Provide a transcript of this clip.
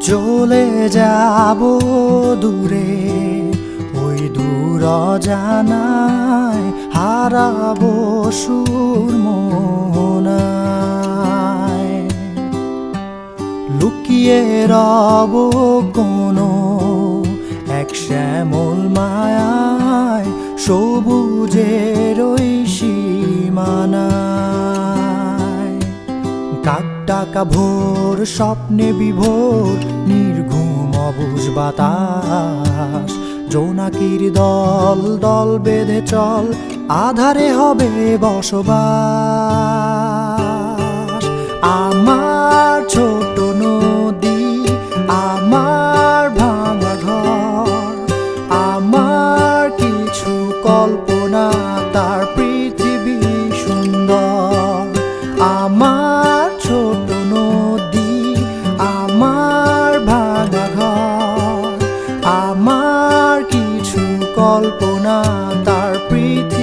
চলে যাব দূরে, ওই দূর জানায় হারাবো সুর লুকিয়ে রব কোনো এক শ্যামল মায়ায়, সবুজের ওই সীমানায়। কাক ডাকা ভোর, স্বপ্নে বিভোর, নির্ঘুম অবুজ বাতাস। জোনাকির দল দল বেঁধে চল, আধারে হবে বসবাস। আমার ছোট নদী, আমার ভাঙা ঘর, আমার কিছু কল্পনা, তার পৃথিবী ছোট নদী আমার ভাঙা ঘর আমার কিছু কল্পনা তার পৃথিবী